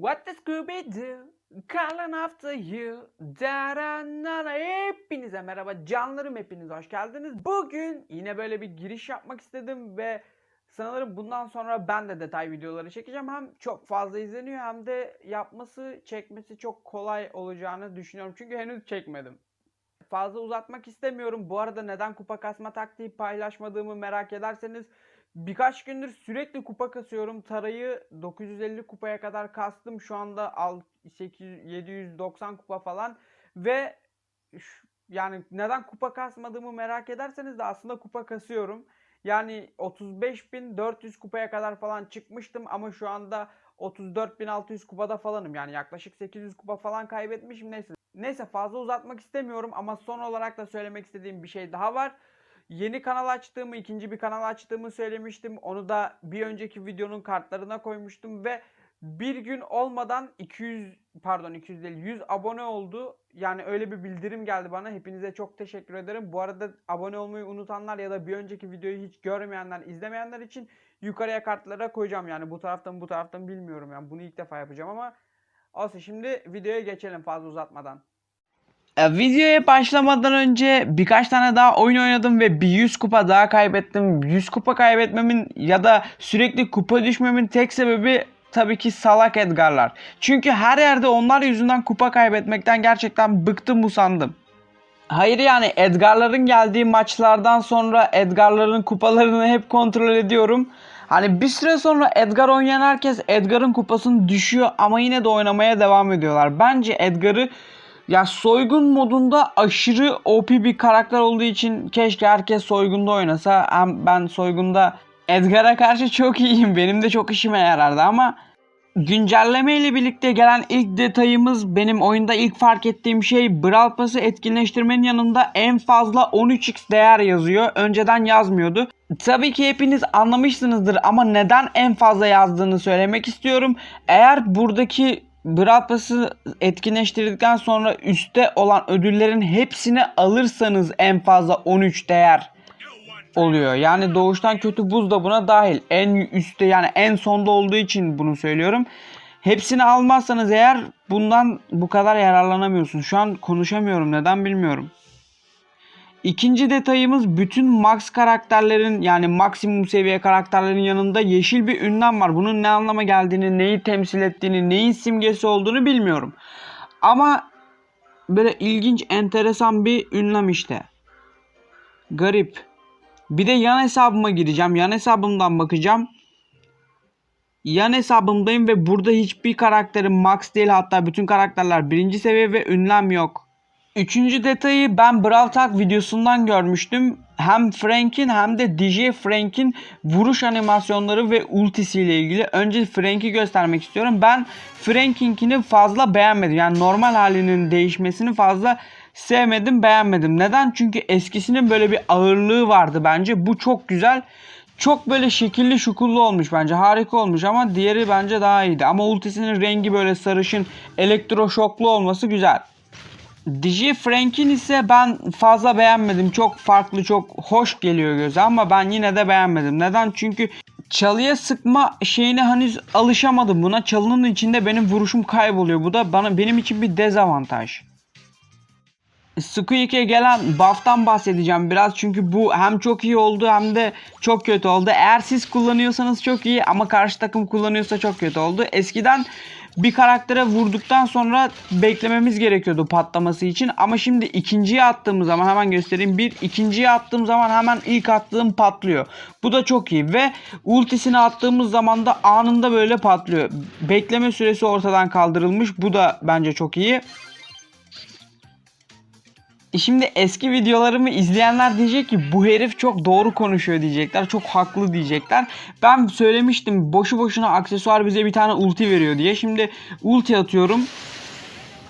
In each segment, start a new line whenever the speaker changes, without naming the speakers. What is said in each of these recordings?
What the Scooby Do? Calling after you. Daranana. Hepinize merhaba canlarım hepiniz hoş geldiniz. Bugün yine böyle bir giriş yapmak istedim ve sanırım bundan sonra ben de detay videoları çekeceğim. Hem çok fazla izleniyor hem de yapması çekmesi çok kolay olacağını düşünüyorum. Çünkü henüz çekmedim. Fazla uzatmak istemiyorum. Bu arada neden kupa kasma taktiği paylaşmadığımı merak ederseniz Birkaç gündür sürekli kupa kasıyorum. Tarayı 950 kupaya kadar kastım. Şu anda al 800 790 kupa falan ve şu- yani neden kupa kasmadığımı merak ederseniz de aslında kupa kasıyorum. Yani 35.400 kupaya kadar falan çıkmıştım ama şu anda 34.600 kupada falanım. Yani yaklaşık 800 kupa falan kaybetmişim. Neyse. Neyse fazla uzatmak istemiyorum ama son olarak da söylemek istediğim bir şey daha var. Yeni kanal açtığımı, ikinci bir kanal açtığımı söylemiştim. Onu da bir önceki videonun kartlarına koymuştum ve bir gün olmadan 200 pardon 200 değil 100 abone oldu. Yani öyle bir bildirim geldi bana. Hepinize çok teşekkür ederim. Bu arada abone olmayı unutanlar ya da bir önceki videoyu hiç görmeyenler, izlemeyenler için yukarıya kartlara koyacağım. Yani bu taraftan bu taraftan bilmiyorum yani. Bunu ilk defa yapacağım ama olsun şimdi videoya geçelim fazla uzatmadan. E, Videoya başlamadan önce birkaç tane daha oyun oynadım ve bir 100 kupa daha kaybettim. 100 kupa kaybetmemin ya da sürekli kupa düşmemin tek sebebi tabii ki salak Edgar'lar. Çünkü her yerde onlar yüzünden kupa kaybetmekten gerçekten bıktım usandım. Hayır yani Edgar'ların geldiği maçlardan sonra Edgar'ların kupalarını hep kontrol ediyorum. Hani bir süre sonra Edgar oynayan herkes Edgar'ın kupasını düşüyor ama yine de oynamaya devam ediyorlar. Bence Edgar'ı ya soygun modunda aşırı OP bir karakter olduğu için keşke herkes soygunda oynasa. Hem ben soygunda Edgar'a karşı çok iyiyim. Benim de çok işime yarardı ama güncelleme ile birlikte gelen ilk detayımız benim oyunda ilk fark ettiğim şey Brawl Pass'ı etkinleştirmenin yanında en fazla 13x değer yazıyor. Önceden yazmıyordu. Tabii ki hepiniz anlamışsınızdır ama neden en fazla yazdığını söylemek istiyorum. Eğer buradaki Brawl Pass'ı etkinleştirdikten sonra üstte olan ödüllerin hepsini alırsanız en fazla 13 değer oluyor. Yani doğuştan kötü buz da buna dahil. En üstte yani en sonda olduğu için bunu söylüyorum. Hepsini almazsanız eğer bundan bu kadar yararlanamıyorsunuz. Şu an konuşamıyorum neden bilmiyorum. İkinci detayımız bütün max karakterlerin yani maksimum seviye karakterlerin yanında yeşil bir ünlem var. Bunun ne anlama geldiğini, neyi temsil ettiğini, neyin simgesi olduğunu bilmiyorum. Ama böyle ilginç, enteresan bir ünlem işte. Garip. Bir de yan hesabıma gireceğim. Yan hesabımdan bakacağım. Yan hesabımdayım ve burada hiçbir karakterim max değil. Hatta bütün karakterler birinci seviye ve ünlem yok. Üçüncü detayı ben Brawl Talk videosundan görmüştüm. Hem Frank'in hem de DJ Frank'in vuruş animasyonları ve ultisiyle ilgili. Önce Frank'i göstermek istiyorum. Ben Frank'inkini fazla beğenmedim. Yani normal halinin değişmesini fazla sevmedim, beğenmedim. Neden? Çünkü eskisinin böyle bir ağırlığı vardı bence. Bu çok güzel. Çok böyle şekilli şukullu olmuş bence. Harika olmuş ama diğeri bence daha iyiydi. Ama ultisinin rengi böyle sarışın, elektroşoklu olması güzel. DJ Frank'in ise ben fazla beğenmedim. Çok farklı, çok hoş geliyor göze ama ben yine de beğenmedim. Neden? Çünkü çalıya sıkma şeyine henüz alışamadım buna. Çalının içinde benim vuruşum kayboluyor. Bu da bana benim için bir dezavantaj. Squeak'e gelen buff'tan bahsedeceğim biraz çünkü bu hem çok iyi oldu hem de çok kötü oldu. Eğer siz kullanıyorsanız çok iyi ama karşı takım kullanıyorsa çok kötü oldu. Eskiden bir karaktere vurduktan sonra beklememiz gerekiyordu patlaması için ama şimdi ikinciye attığımız zaman hemen göstereyim. Bir ikinciye attığım zaman hemen ilk attığım patlıyor. Bu da çok iyi ve ultisini attığımız zaman da anında böyle patlıyor. Bekleme süresi ortadan kaldırılmış. Bu da bence çok iyi. E Şimdi eski videolarımı izleyenler diyecek ki bu herif çok doğru konuşuyor diyecekler. Çok haklı diyecekler. Ben söylemiştim boşu boşuna aksesuar bize bir tane ulti veriyor diye. Şimdi ulti atıyorum.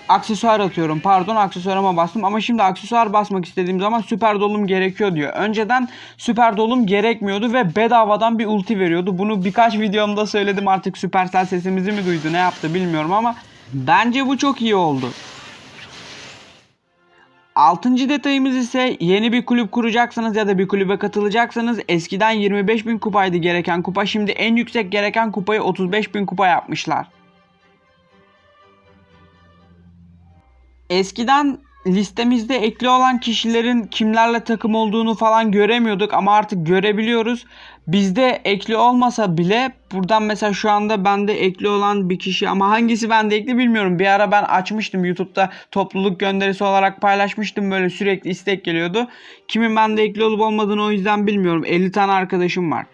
Aksesuar atıyorum. Pardon aksesuarıma bastım ama şimdi aksesuar basmak istediğim zaman süper dolum gerekiyor diyor. Önceden süper dolum gerekmiyordu ve bedavadan bir ulti veriyordu. Bunu birkaç videomda söyledim artık Supercell sesimizi mi duydu ne yaptı bilmiyorum ama bence bu çok iyi oldu. Altıncı detayımız ise yeni bir kulüp kuracaksanız ya da bir kulübe katılacaksanız eskiden 25 bin kupaydı gereken kupa şimdi en yüksek gereken kupayı 35 bin kupa yapmışlar. Eskiden listemizde ekli olan kişilerin kimlerle takım olduğunu falan göremiyorduk ama artık görebiliyoruz. Bizde ekli olmasa bile buradan mesela şu anda bende ekli olan bir kişi ama hangisi bende ekli bilmiyorum. Bir ara ben açmıştım YouTube'da topluluk gönderisi olarak paylaşmıştım böyle sürekli istek geliyordu. Kimin bende ekli olup olmadığını o yüzden bilmiyorum. 50 tane arkadaşım var.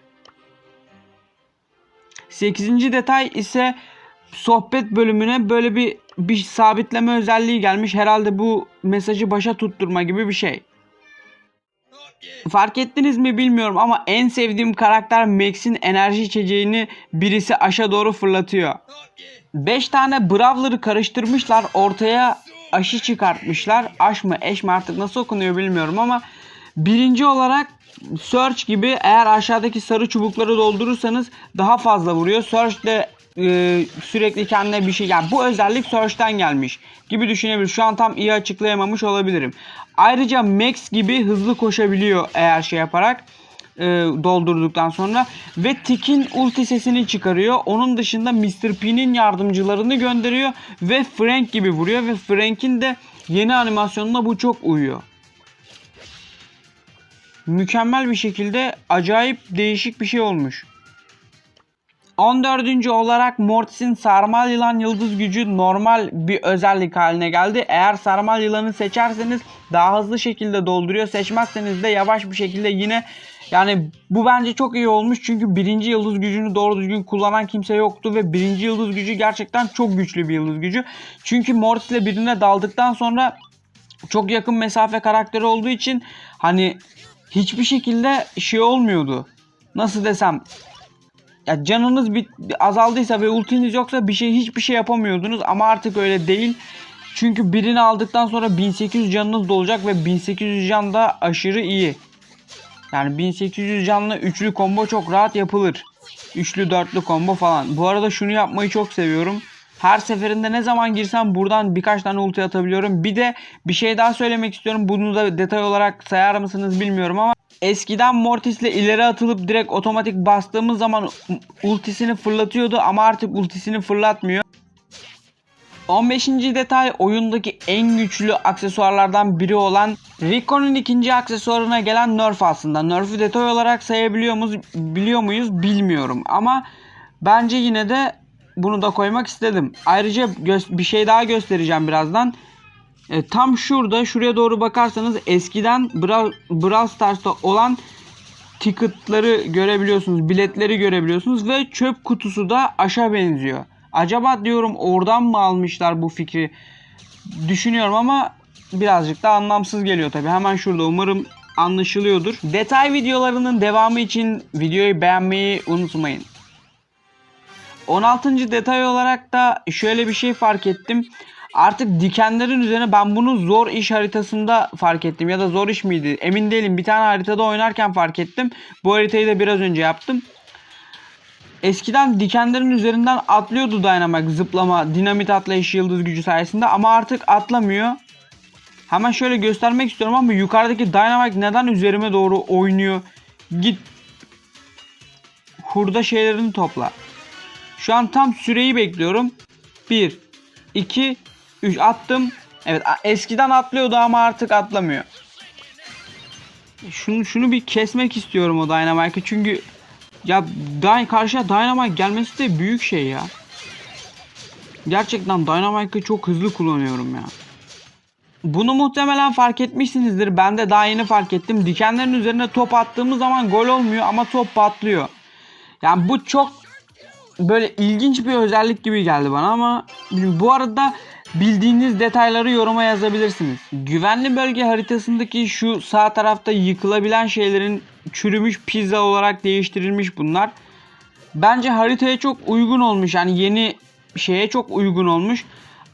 8. detay ise sohbet bölümüne böyle bir bir sabitleme özelliği gelmiş. Herhalde bu mesajı başa tutturma gibi bir şey. Fark ettiniz mi bilmiyorum ama en sevdiğim karakter Max'in enerji içeceğini birisi aşağı doğru fırlatıyor. 5 tane Brawler'ı karıştırmışlar ortaya aşı çıkartmışlar. Aş mı eş mi artık nasıl okunuyor bilmiyorum ama birinci olarak Search gibi eğer aşağıdaki sarı çubukları doldurursanız daha fazla vuruyor. Search de e, sürekli kendine bir şey yani bu özellik Search'ten gelmiş gibi düşünebilir. Şu an tam iyi açıklayamamış olabilirim. Ayrıca Max gibi hızlı koşabiliyor eğer şey yaparak e, doldurduktan sonra ve Tick'in ulti sesini çıkarıyor. Onun dışında Mr. P'nin yardımcılarını gönderiyor ve Frank gibi vuruyor ve Frank'in de yeni animasyonuna bu çok uyuyor. Mükemmel bir şekilde acayip değişik bir şey olmuş. 14. olarak Mortis'in sarmal yılan yıldız gücü normal bir özellik haline geldi. Eğer sarmal yılanı seçerseniz daha hızlı şekilde dolduruyor. Seçmezseniz de yavaş bir şekilde yine yani bu bence çok iyi olmuş çünkü birinci yıldız gücünü doğru düzgün kullanan kimse yoktu ve birinci yıldız gücü gerçekten çok güçlü bir yıldız gücü. Çünkü Mortis ile birine daldıktan sonra çok yakın mesafe karakteri olduğu için hani hiçbir şekilde şey olmuyordu. Nasıl desem ya canınız bit azaldıysa ve ultiniz yoksa bir şey hiçbir şey yapamıyordunuz ama artık öyle değil. Çünkü birini aldıktan sonra 1800 canınız dolacak ve 1800 can da aşırı iyi. Yani 1800 canlı üçlü combo çok rahat yapılır. Üçlü dörtlü combo falan. Bu arada şunu yapmayı çok seviyorum. Her seferinde ne zaman girsem buradan birkaç tane ulti atabiliyorum. Bir de bir şey daha söylemek istiyorum. Bunu da detay olarak sayar mısınız bilmiyorum ama eskiden Mortis'le ileri atılıp direkt otomatik bastığımız zaman ultisini fırlatıyordu ama artık ultisini fırlatmıyor. 15. detay oyundaki en güçlü aksesuarlardan biri olan Rico'nun ikinci aksesuarına gelen Nerf aslında. Nerf'ü detay olarak sayabiliyor muyuz, biliyor muyuz bilmiyorum ama bence yine de bunu da koymak istedim. Ayrıca bir şey daha göstereceğim birazdan. E, tam şurada şuraya doğru bakarsanız eskiden Brawl, Brawl Stars'ta olan ticketları görebiliyorsunuz. Biletleri görebiliyorsunuz ve çöp kutusu da aşağı benziyor. Acaba diyorum oradan mı almışlar bu fikri? Düşünüyorum ama birazcık da anlamsız geliyor tabi. Hemen şurada umarım anlaşılıyordur. Detay videolarının devamı için videoyu beğenmeyi unutmayın. 16. detay olarak da şöyle bir şey fark ettim. Artık dikenlerin üzerine ben bunu zor iş haritasında fark ettim ya da zor iş miydi emin değilim. Bir tane haritada oynarken fark ettim. Bu haritayı da biraz önce yaptım. Eskiden dikenlerin üzerinden atlıyordu Dynamite zıplama, dinamit atlayış yıldız gücü sayesinde ama artık atlamıyor. Hemen şöyle göstermek istiyorum ama yukarıdaki Dynamite neden üzerime doğru oynuyor? Git hurda şeylerini topla. Şu an tam süreyi bekliyorum. 1, 2, 3 attım. Evet eskiden atlıyordu ama artık atlamıyor. Şunu şunu bir kesmek istiyorum o Dynamite'ı çünkü ya Dyn karşıya Dynamite gelmesi de büyük şey ya. Gerçekten Dynamite'ı çok hızlı kullanıyorum ya. Bunu muhtemelen fark etmişsinizdir. Ben de daha yeni fark ettim. Dikenlerin üzerine top attığımız zaman gol olmuyor ama top patlıyor. Yani bu çok böyle ilginç bir özellik gibi geldi bana ama bu arada bildiğiniz detayları yoruma yazabilirsiniz. Güvenli bölge haritasındaki şu sağ tarafta yıkılabilen şeylerin çürümüş pizza olarak değiştirilmiş bunlar. Bence haritaya çok uygun olmuş. Yani yeni şeye çok uygun olmuş.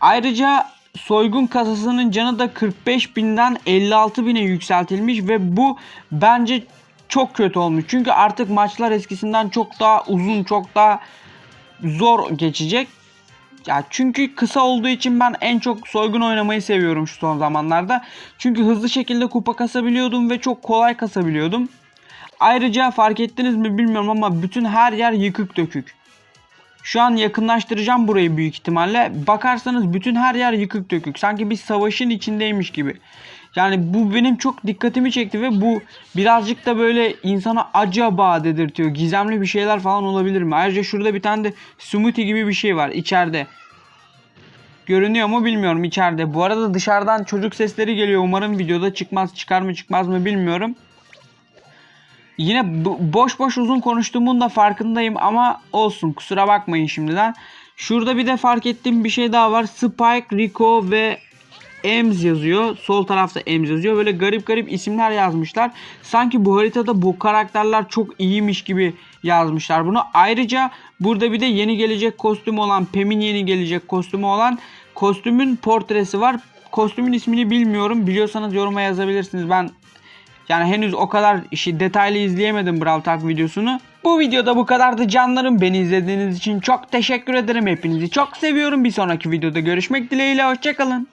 Ayrıca soygun kasasının canı da 45 binden 56 bine yükseltilmiş ve bu bence çok kötü olmuş. Çünkü artık maçlar eskisinden çok daha uzun, çok daha zor geçecek. Ya çünkü kısa olduğu için ben en çok soygun oynamayı seviyorum şu son zamanlarda. Çünkü hızlı şekilde kupa kasabiliyordum ve çok kolay kasabiliyordum. Ayrıca fark ettiniz mi bilmiyorum ama bütün her yer yıkık dökük. Şu an yakınlaştıracağım burayı büyük ihtimalle. Bakarsanız bütün her yer yıkık dökük. Sanki bir savaşın içindeymiş gibi. Yani bu benim çok dikkatimi çekti ve bu birazcık da böyle insana acaba dedirtiyor. Gizemli bir şeyler falan olabilir mi? Ayrıca şurada bir tane de smoothie gibi bir şey var içeride. Görünüyor mu bilmiyorum içeride. Bu arada dışarıdan çocuk sesleri geliyor. Umarım videoda çıkmaz çıkar mı çıkmaz mı bilmiyorum. Yine boş boş uzun konuştuğumun da farkındayım ama olsun kusura bakmayın şimdiden. Şurada bir de fark ettiğim bir şey daha var. Spike, Rico ve Ems yazıyor. Sol tarafta Ems yazıyor. Böyle garip garip isimler yazmışlar. Sanki bu haritada bu karakterler çok iyiymiş gibi yazmışlar bunu. Ayrıca burada bir de yeni gelecek kostüm olan Pem'in yeni gelecek kostümü olan kostümün portresi var. Kostümün ismini bilmiyorum. Biliyorsanız yoruma yazabilirsiniz. Ben yani henüz o kadar işi detaylı izleyemedim Brawl Talk videosunu. Bu videoda bu kadardı canlarım. Beni izlediğiniz için çok teşekkür ederim. Hepinizi çok seviyorum. Bir sonraki videoda görüşmek dileğiyle. Hoşçakalın.